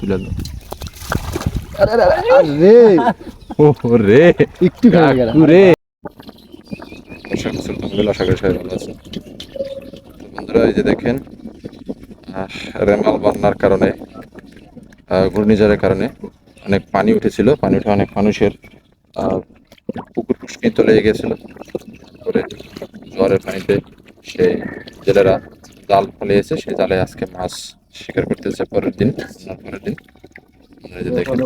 তুলে দাও। আরে। ও রে একটু খারাপ গেল। কাকু রে দর্শক শ্রোতা মণ্ডলী, আশা করি সবাই ভালো আছেন বন্ধুরা এই যে দেখেন রেমাল বন্যার কারণে আহ, ঘূর্ণিঝড়ের কারণে অনেক পানি উঠেছিল। পানি উঠে অনেক মানুষের আহ, পুকুর পুষ্কি চলে গেছিল। করে জোয়ারের পানিতে সেই জেলেরা জাল ফলিয়েছে সেই জালে আজকে মাছ শিকার করতেছে পরের দিন পরের দিন। আপনারা যে দেখেন।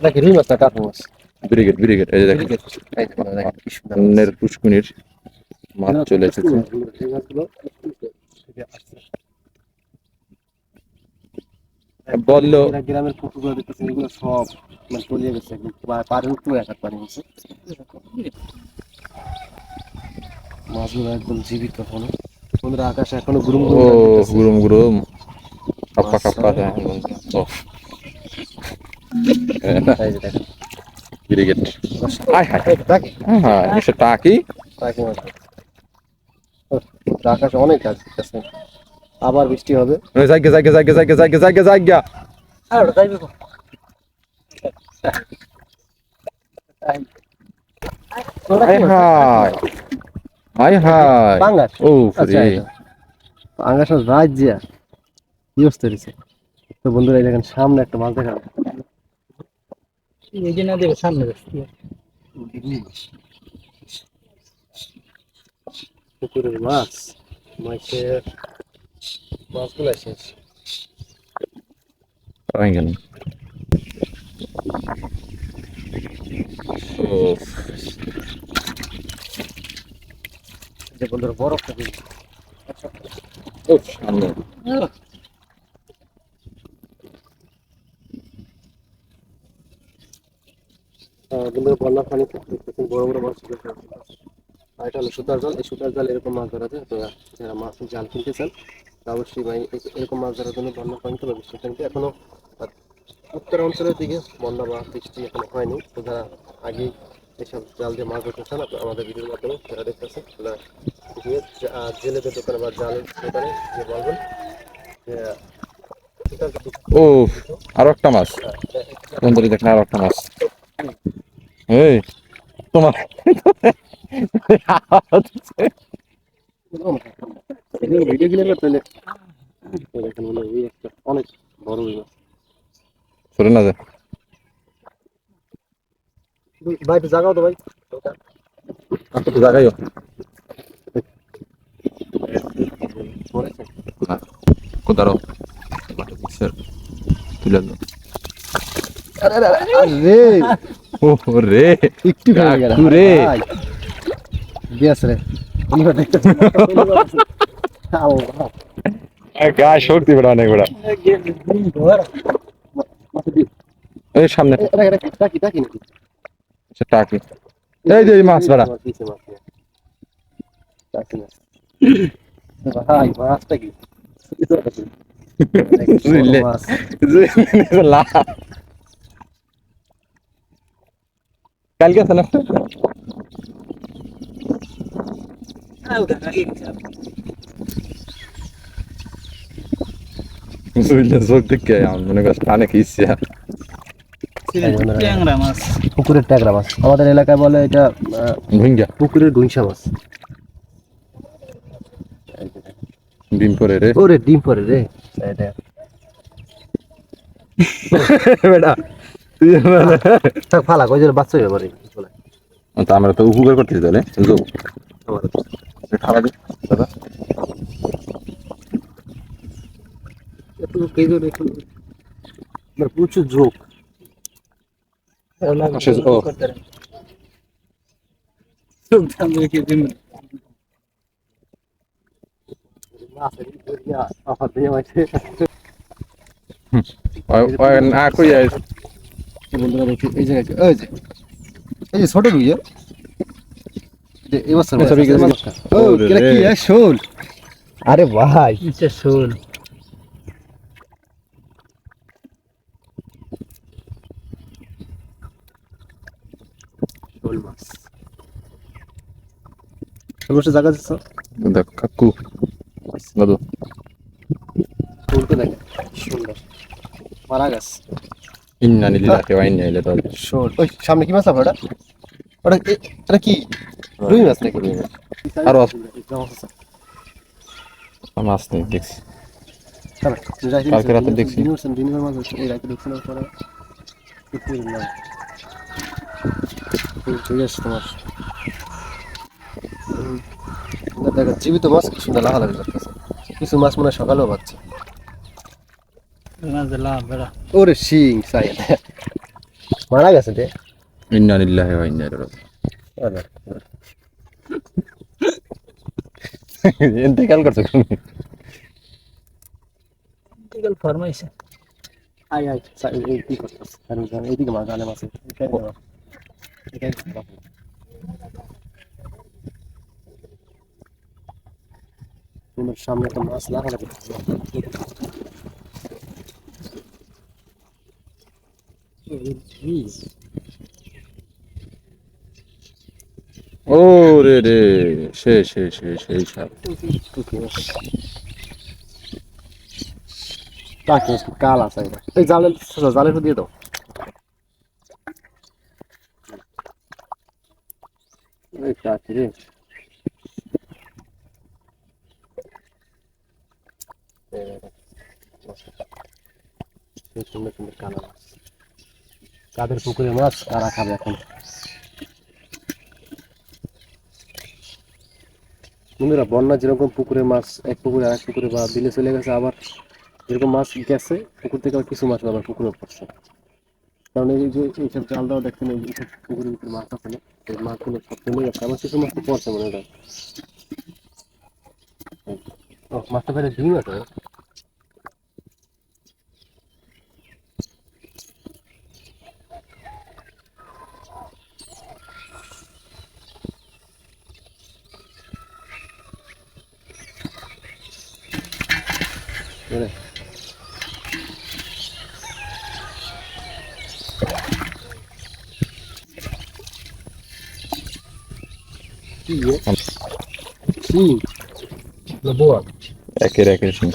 নাকি রুই মাছ না কাকু মাছ? ব্রিগেড ব্রিগেড এই যে দেখেন। এই যে দেখেন, কি সুন্দর অন্যের পুষ্কুনির মাছ চলে এসেছে। মাছগুলো বলল গ্রামের পুকুরগুলো দেখতেছেন এগুলো সব মানে তলিয়ে গেছে একদম। পা- পাড়ের উপরে এক হাত পানি হচ্ছে মাছগুলো একদম জীবিত এখনও বন্ধুরা আকাশে এখনও গুরুম ও গুরুম গুরুম। গুরুম কাপ্পা কাপ্পা ও এই যে দেখেন ব্রিগেড হাই হাই হ্যাঁ এসে টাকি। টাকি মাছ। অনেক কাজ আবার বৃষ্টি হবে। জায়গা জায়গা জায়গা জায়গা জায়গা জায়গা জায়গা আর যাইবে হাই হাই হাই হাই। পাঙ্গাস ও আচ্ছা। পাঙ্গাস মাছ রাজ্যা। কি অবস্থা তো বন্ধুরা এই দেখেন সামনে একটা মাছ দেখা। এই যে না দেবে সামনে পুকুরের মাছ মাছের মাছগুলো শেষ পাই গেল ও বন্ধুরা বরফটা দিন বন্ধুরা বন্যা পানি বড় বড় মাছ আর এটা হলো সুতার জাল। এই সুতার জাল এরকম মাছ ধরা যায়। তো যারা মাছ জাল কিনতে চান অবশ্যই ভাই এরকম মাছ ধরার জন্য বন্যা পানি তো বৃষ্টি পানিতে এখনও আহ, উত্তর অঞ্চলের দিকে বন্যা বা বৃষ্টি এখনও হয়নি। তো যারা আগে এসব জাল দিয়ে মাছ ধরতে চান আমাদের ভিডিওর মাধ্যমে যারা দেখতেছেন তারা গিয়ে জেলেদের দোকানে বা জালের দোকানে গিয়ে বলবেন যে ও আরও একটা মাছ। বন্ধুরা দেখেন আরও একটা মাছ। এই তোমার ভিডিও কিনে করতে দেখেন মনে এই একটা অনেক বড় মাছ। সরে না যায় ভাই একটু জাগাও তো ভাই। জায়গায় কোথাও তুলে দাও আরে ও রে? একটু রে। রে শক্তি বেড়া অনেক বেড়া। এই সামনে। টাকি। এই যে মাছ বেড়া। ভাই মাছটা কি? কালকে আছে না? বুঝলে চোখ দেখে মনে করছে অনেক ইচ্ছে পুকুরের ট্যাংরা মাছ। আমাদের এলাকায় বলে এটা পুকুরের গুইসা মাছ। ডিম করে রে। ওরে ডিম পরে রে। এটা বেটা তুই থাক ফালা কই যে বাচ্চা হয়ে পড়ে তা আমরা তো উপকার করতেছি তাহলে। যাও দে দাদা। প্রচুর ঝোঁক। ও। ওই- ওই না বন্ধুরা দেখি এই জায়গায় যে এই যে ছোট রুই আরে ভাই শোল জায়গা দেখ কাকু দাদু। ফুলটা দেখেন সুন্দর। মারা গাছ। ইন্না লিল্লাহি ওয়া ইন্না ইলাইহি রাজিউন। ওই সামনে কি মাছ আছে ওটা? ওটা এটা কি? রুই মাছ নাকি? রুই মাছ। আরও আছে। মাছ নেই দেখছি। কালকে রাতে দেখছি। মাছ হচ্ছে এই রাতে দেখছি না পরে ঠিক আছে তোমার। দেখো জীবিত মাছ কি সুন্দর লাফালাফি করতেছে। কিছু মাছ মনে সকালেও পাচ্ছে। ওরে শিং সাইড মারা গেছে রে। ইন্না লিল্লাহি ওয়া ইন্না ইলাইহি রাজিউন। ইন্তেকাল করছ তুমি বিকাল ফরমাইছে। আয় আয় সাই- এই কি এইদিকে মাছ জানে মাছ। তোমার সামনে তো মাছ লাগালাগি ও রে রে সে সে সে সেই সাপ। তাকে কাল আছে এই জালের জালের দিয়ে দাও। এই টাকি রে? এই সুন্দর সুন্দর কালা মাছ কাদের পুকুরে মাছ, কারা খাবে এখন? বন্ধুরা, বন্যা যেরকম পুকুরে মাছ, এক পুকুরে আরেক পুকুরে বা বিলে চলে গেছে আবার যেরকম মাছ গেছে, পুকুর থেকে আবার কিছু মাছ আবার পুকুরে পড়ছে। কারণ এই যে এইসব জাল দেওয়া দেখছেন, এই এইসব পুকুরের ভিতরে মাছ আছে না, এই মাছগুলো সব কমে গেছে, আবার কিছু মাছ তো পড়ছে মনে হয়। মাছটা ফেলে ডিম আছে Mira. Chi è? Sì. La boa. একের একের Singh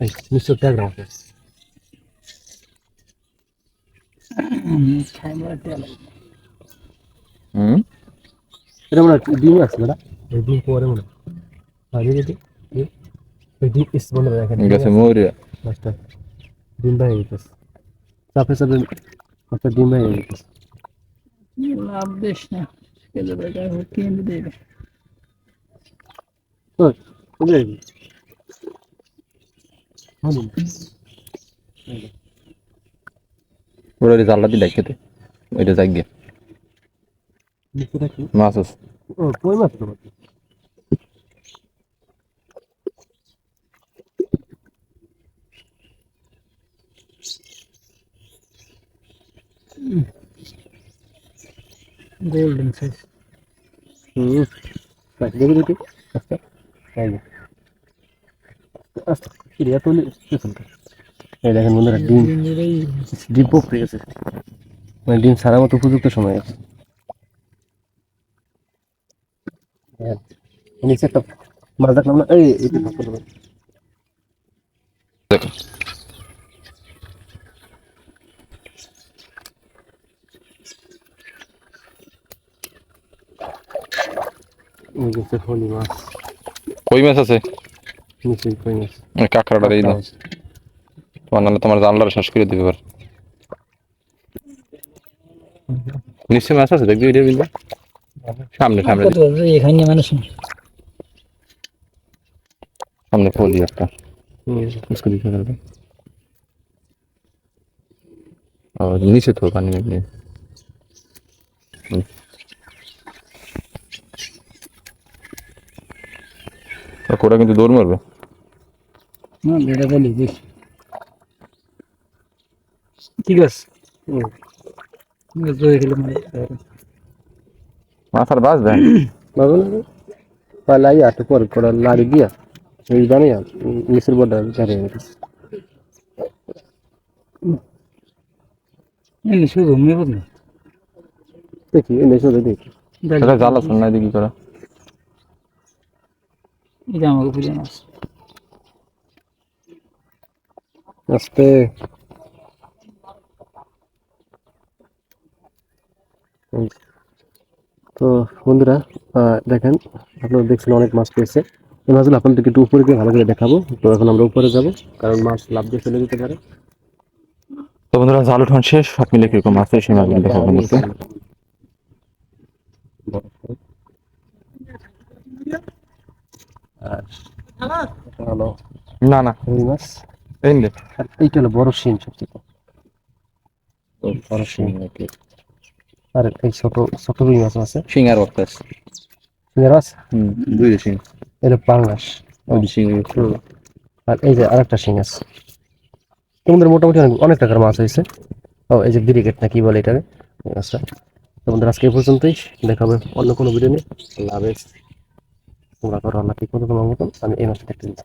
Ehi, mi sto perdendo. খাইবার তেল হুম এটা মনে হয় ডিম আছে না এই ডিম পরে মনে হয় আর এই যে এই ডিম ইস বলে দেখেন গেছে মরিয়া মাছটা ডিম ভাই গেছে চাপে চাপে মাছটা ডিম ভাই গেছে লাভ দিস না কেলে বেটা কিনে দেবে ওই বুঝলে হ্যাঁ ওরা জাল্লা দিলে খেতে ওইটা যাই গিয়ে নিচে রাখি মাছ আছে ও কই মাছ তো গোল্ডেন সাইজ হুম দেখ দেখি দেখি আচ্ছা এই আচ্ছা এত এই দেখেন বন্ধুরা ডিম ডিম পড়ে গেছে মানে ডিম ছাড়া মতো উপযুক্ত সময় আছে নিচে একটা মাছ দেখলাম না এই এটা এই গেছে হলি মাছ কই মাছ আছে নিচে কই মাছ ওই কাঁকড়াটা এই দাও তোমার নাহলে তোমার জানলাটা শেষ করে দিবে এবার নিশ্চয় মাছ আছে দেখবি ওইটা বিলবা সামনে সামনে কত এখানে মানুষ নেই। সামনে ফলি একটা হুম। उसको दिखा कर और नीचे थोड़ा কোরা কিন্তু দৌড় মারবে। না বেটা বলি দেখ ঠিক আছে। মাথার বাঁচবে বাবু পালাই আটে পর করা লাড়ি দিয়া। এই নিচের বড় ঝাড়ে গেছে এমনি শুধু মেয়ে না দেখি এই নেশো দেখি। সেটা জ্বালা শোন না কি করা। এটা আমাকে বুঝে মাছ আস্তে তো বন্ধুরা দেখেন আপনারা দেখছেন অনেক মাছ পেয়েছে। এই মাছগুলো আপনাদেরকে একটু উপরে গিয়ে ভালো করে দেখাবো। তো এখন আমরা উপরে যাব কারণ মাছ লাভ দিয়ে চলে যেতে পারে। তো বন্ধুরা জাল উঠান শেষ। সব মিলে কীরকম আছে সেই মাছগুলো দেখাবো না না। রুই মাছ এই নে। আর এইটা হলো বড় শিম সবচেয়ে বড় শিম আর এই ছোট ছোট রুই মাছ আছে? সিঙ্গার বাতাস শিঙের মাছ হুম দুই সিং এটা পাঙ্গাস ওই সিং আর এই যে আরেকটা শিং আছে। তোমাদের মোটামুটি অনেক অনেক টাকার মাছ হয়েছে। ও এই যে ব্রিগেড না কি বলে এটাকে? আচ্ছা। তোমাদের আজকে এই পর্যন্তই। দেখাবে অন্য কোনো ভিডিও নেই লাভ তোমরা করো আল্লাহ ঠিক মতো তোমার মতন? আমি এই মাসটা দেখতে দিচ্ছি